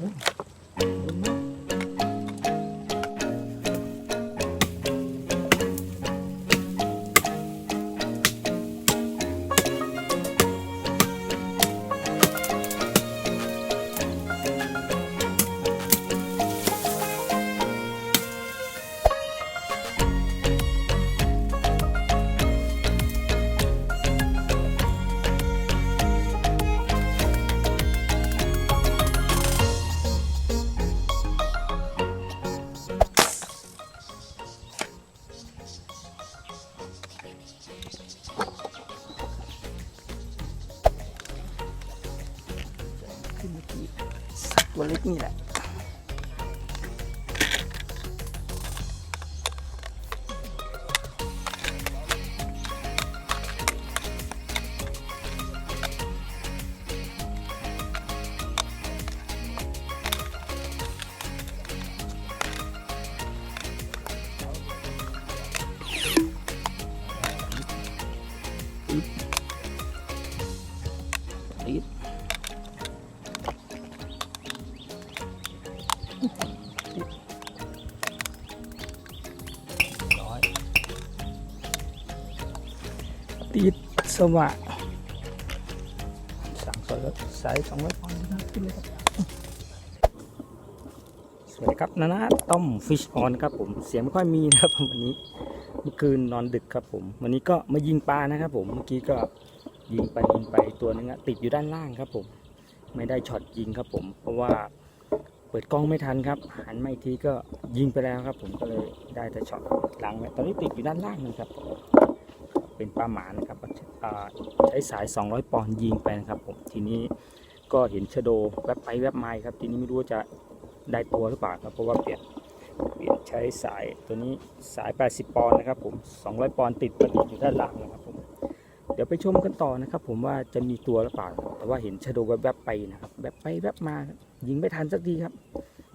ขึ้นเกตั สว่างสั่งสอยสายสองร้อยปอนด์นะขึ้นเลยครับสวัสดีครับนานาต้มฟิชออนครับผมเสียงไม่ค่อยมีนะครับวันนี้เมื่อคืนนอนดึกครับผม วันนี้ก็มายิงปลานะครับผมเมื่อกี้ก็ยิงไปยิงไปตัวนึงอะติดอยู่ด้านล่างครับผม ไม่ได้ช็อตยิงครับผม เพราะว่าเปิดกล้องไม่ทันครับหันมาอีกทีก็ยิงไปแล้วครับ ผมก็เลยได้แต่ช็อตหลังตอนนี้ติดอยู่ด้านล่างนะครับเป็นปลาหมานะครับ ใช้สาย 200 ปอนด์ยิงไปนะครับผมทีนี้ก็เห็นชโดแวบไปแวบมาครับ ทีนี้ไม่รู้ว่าจะได้ตัวหรือเปล่าครับเพราะว่าเปลี่ยนเปลี่ยนใช้สายตัวนี้สาย 80 ปอนด์นะครับผม 200 ปอนด์ติดประดิษฐ์อยู่ด้านหลังนะครับผมเดี๋ยวไปชมกันต่อนะครับ ผมว่าจะมีตัวหรือเปล่าแต่ว่าเห็นชโดแวบๆไปนะครับแวบไปแวบมายิงไม่ทันสักทีครับ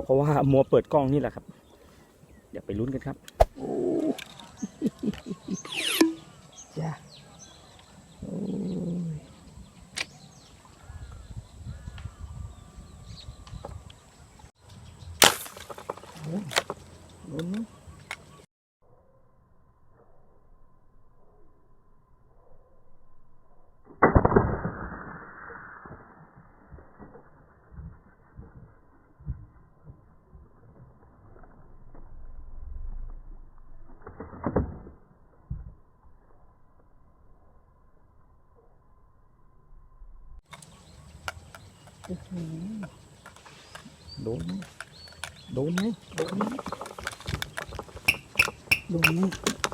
เพราะว่ามัวเปิดกล้องนี่แหละครับ เดี๋ยวไปลุ้นกันครับโอ้ จ้าโอ้ยโอ้ยลุ้นนะ โดนโดนไหมโดนไหมโดนไหม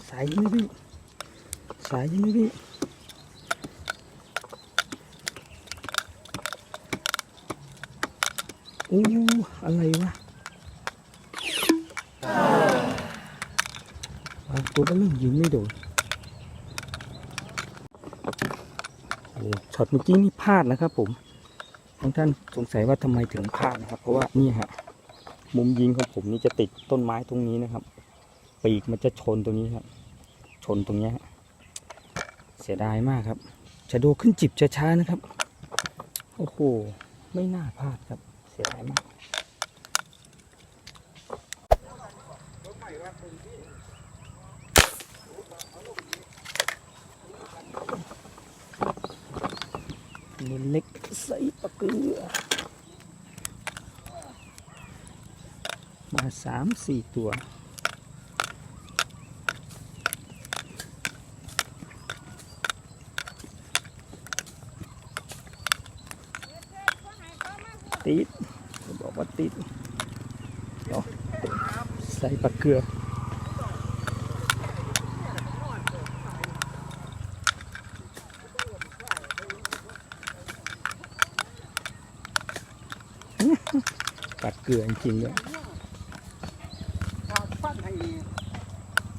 สายยิงไหมพี่สายยิงไหมพี่โอ้อะไรวะตัวก็เริ่มยิงไม่โดนโอ้ช็อตเมื่อกี้นี่พลาดนะครับผม บางท่านสงสัยว่าทำไมถึงพลาดนะครับ เพราะว่านี่ฮะมุมยิงของผมนี่จะติดต้นไม้ตรงนี้นะครับ ปีกมันจะชนตรงนี้ครับ ชนตรงเนี้ยเสียดายมากครับจะดูขึ้นจิบช้าๆนะครับ โอ้โห ไม่น่าพลาดครับ เสียดายมาก เล็กเล็กใส่ปลาเกลือมาสามสี่ตัว ติดบอกว่าติดเดี๋ยวใส่ปลาเกลือ ปัด เกลือจริงๆเลย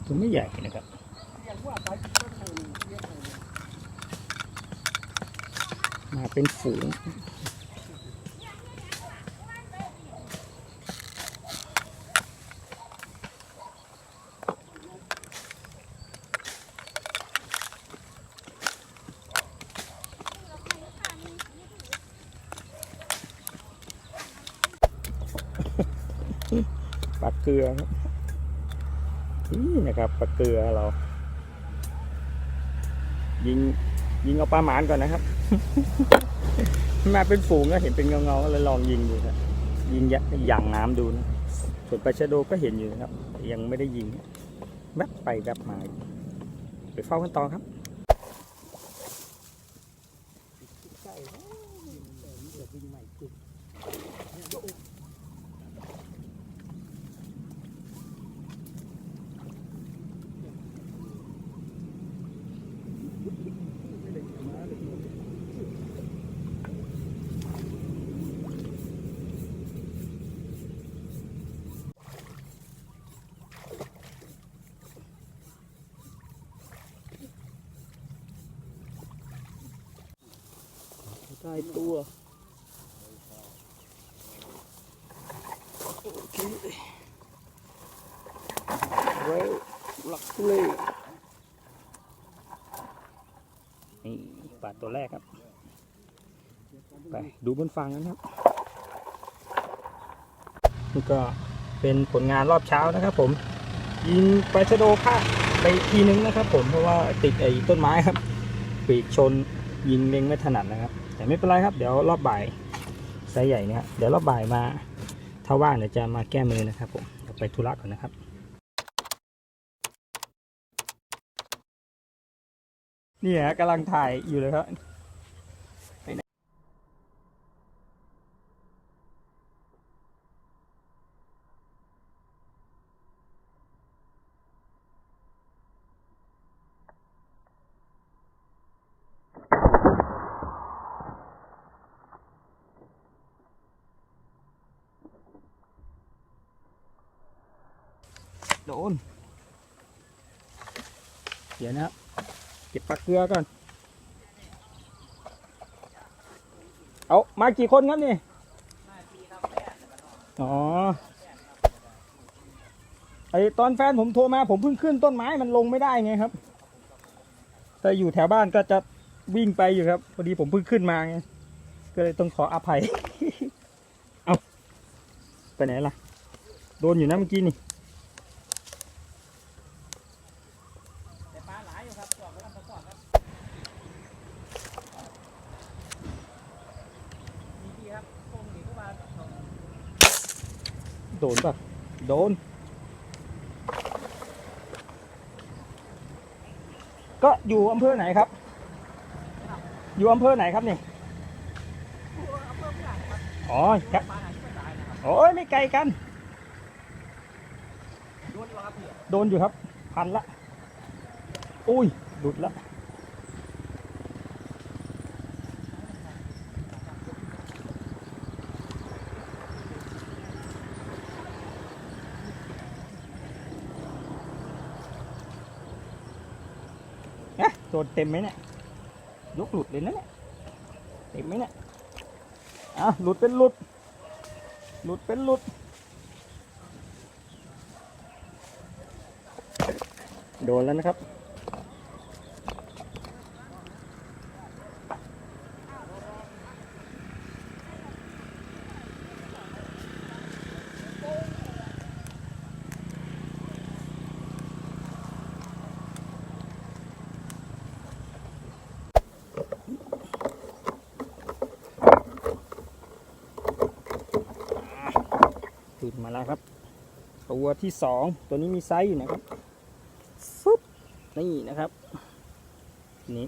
ตัวไม่ใหญ่นะครับมาเป็นฝูง เกลือนี่นะครับปลาเกลือเรา ยิงยิงเอาปลาหมานก่อนนะครับ มาเป็นฝูงก็เห็นเป็นเงาๆก็เลยลองยิงดูครับยิงยะอย่างน้ำดูนะส่วนปลาชะโดก็เห็นอยู่นะครับ ยังไม่ได้ยิงแวบไปแวบมาไปเฝ้ากันต่อครับ ได้ตัวโอเคเร็วหลักเลยนี่ปลาตัวแรกครับ ไปดูบนฝั่งกันครับนี่ก็เป็นผลงานรอบเช้านะครับผม ยิงปลาชะโดพลาดไปทีนึงนะครับผมเพราะว่าติดไอ้ต้นไม้ครับ ปีกชนยิงเล็งไม่ถนัดนะครับ แต่ไม่เป็นไรครับ เดี๋ยวรอบบ่ายไซส์ใหญ่เนี่ยเดี๋ยวรอบบ่ายมาถ้าว่างเดี๋ยวจะมาแก้มือนะครับผมเดี๋ยวไปธุระก่อนนะครับ นี่ฮะกำลังถ่ายอยู่เลยครับ โดน เดี๋ยวนะครับ เก็บปลาเกลือก่อน เอามากี่คนครับนี่อ๋อไอตอนแฟนผมโทรมาผมเพิ่งขึ้นต้นไม้มันลงไม่ได้ไงครับ แต่อยู่แถวบ้านก็จะวิ่งไปอยู่ครับพอดีผมเพิ่งขึ้นมาไงก็เลยต้องขออภัย เอาไปไหนล่ะ โดนอยู่นะเมื่อกี้นี่ นป่ะ โดน ก็อยู่อำเภอไหนครับ อยู่อำเภอไหนครับนี่อ๋อครับโอ้ยไม่ไกลกัน โดนอยู่ครับ พันละ อุ้ยหลุดละ โจนเต็มไหมเนี่ย ยกหลุดเลยนะเนี่ย เต็มไหมเนี่ย อะ หลุดเป็นหลุด หลุดเป็นหลุด โดนแล้วนะครับ ตื่นมาแล้วครับ ตัวที่สองตัวนี้มีไซส์อยู่นะครับซุปนี่นะครับ นี่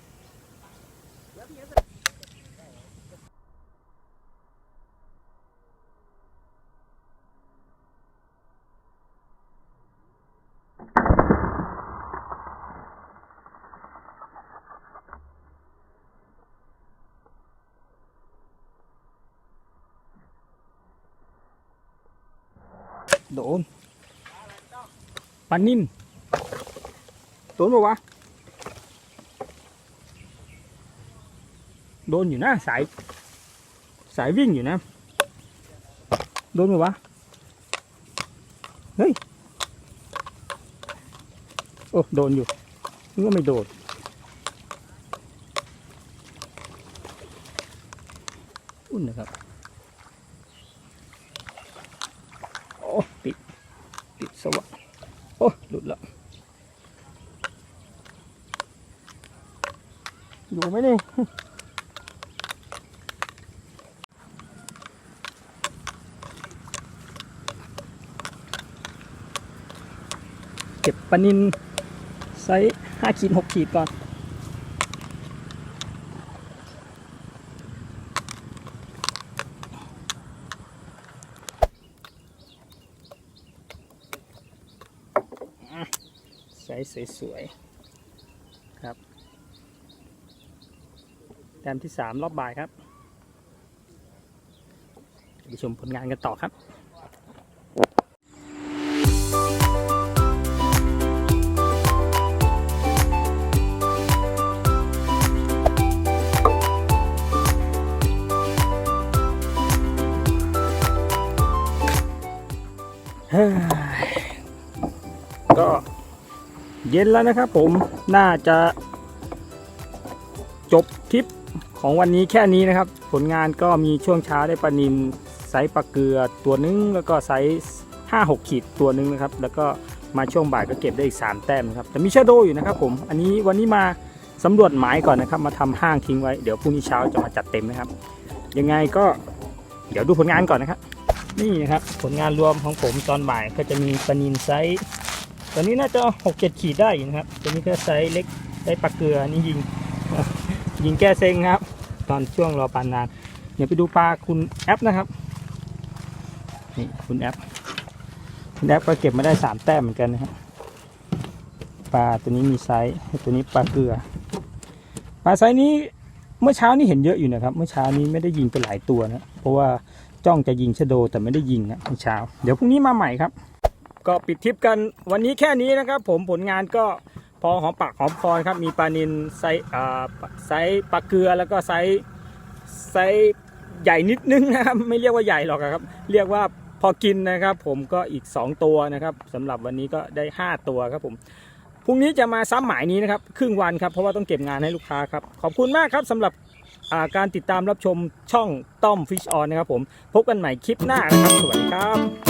โดนปันนิ่มโดนปะวะโดนอยู่นะสาย สายวิ่งอยู่นะ โดนปะวะ เฮ้ย โอ้ โดนอยู่นึกว่าไม่โดนอุ่นนะครับ โอ้ติด ติดสวะโอ้หลุดแล้ว อยู่ไหมนี่เก็บปลานินไซส์ห้าขีดหกขีดก่อนไซส์สวยๆครับ แต้มที่สามรอบบ่ายครับไปชมผลงานกันต่อครับก็เย็นแล้วนะครับผมน่าจะ ของวันนี้แค่นี้นะครับ ผลงานก็มีช่วงเช้าได้ปลานินไซส์ปลาเกลือตัวนึง แล้วก็ไซส์ห้าหกขีดตัวนึงนะครับ แล้วก็มาช่วงบ่ายก็เก็บได้อีก 3 แต้มนะครับ แต่มีชาโดอยู่นะครับผมอันนี้วันนี้มาสำรวจหมายก่อนนะครับ มาทำห้างทิ้งไว้เดี๋ยวพรุ่งนี้เช้าจะมาจัดเต็มนะครับ ยังไงก็เดี๋ยวดูผลงานก่อนนะครับ นี่นะครับผลงานรวมของผมตอนบ่ายก็จะมีปลานินไซส์ตอนนี้น่าจะหกเจ็ดขีดได้อยู่นะครับตัวนี้ก็ไซส์เล็กไซส์ปลาเกลือนี่ยิง ยิงแก้เซ็งครับ ตอนช่วงรอปานนาน เดี๋ยวไปดูปลาคุณแอปนะครับ นี่คุณแอป คุณแอปก็เก็บมาได้สามแต้มเหมือนกันนะครับปลาตัวนี้มีไซส์ ตัวนี้ปลาเกลือ ปลาไซส์นี้เมื่อเช้านี้เห็นเยอะอยู่นะครับ เมื่อเช้านี้ไม่ได้ยิงไปหลายตัวนะ เพราะว่าจ้องจะยิงชะโดแต่ไม่ได้ยิงนะเมื่อเช้า เดี๋ยวพรุ่งนี้มาใหม่ครับ ก็ปิดทริปกันวันนี้แค่นี้นะครับ ผมผลงานก็ พอหอมปากหอมคอครับมีปลานินไซส์อ่าไซส์ปลาเกลือแล้วก็ไซส์ไซส์ใหญ่นิดนึงนะครับไม่เรียกว่าใหญ่หรอกครับ เรียกว่าพอกินนะครับ ผมก็อีก 2 ตัวนะครับสำหรับวันนี้ก็ได้ 5 ตัวครับผมพรุ่งนี้จะมาซ้ำหมายนี้นะครับครึ่งวันครับเพราะว่าต้องเก็บงานให้ลูกค้าครับขอบคุณมากครับสำหรับการติดตามรับชมช่องต้อมฟิชออนนะครับผมพบกันใหม่คลิปหน้านะครับสวัสดีครับ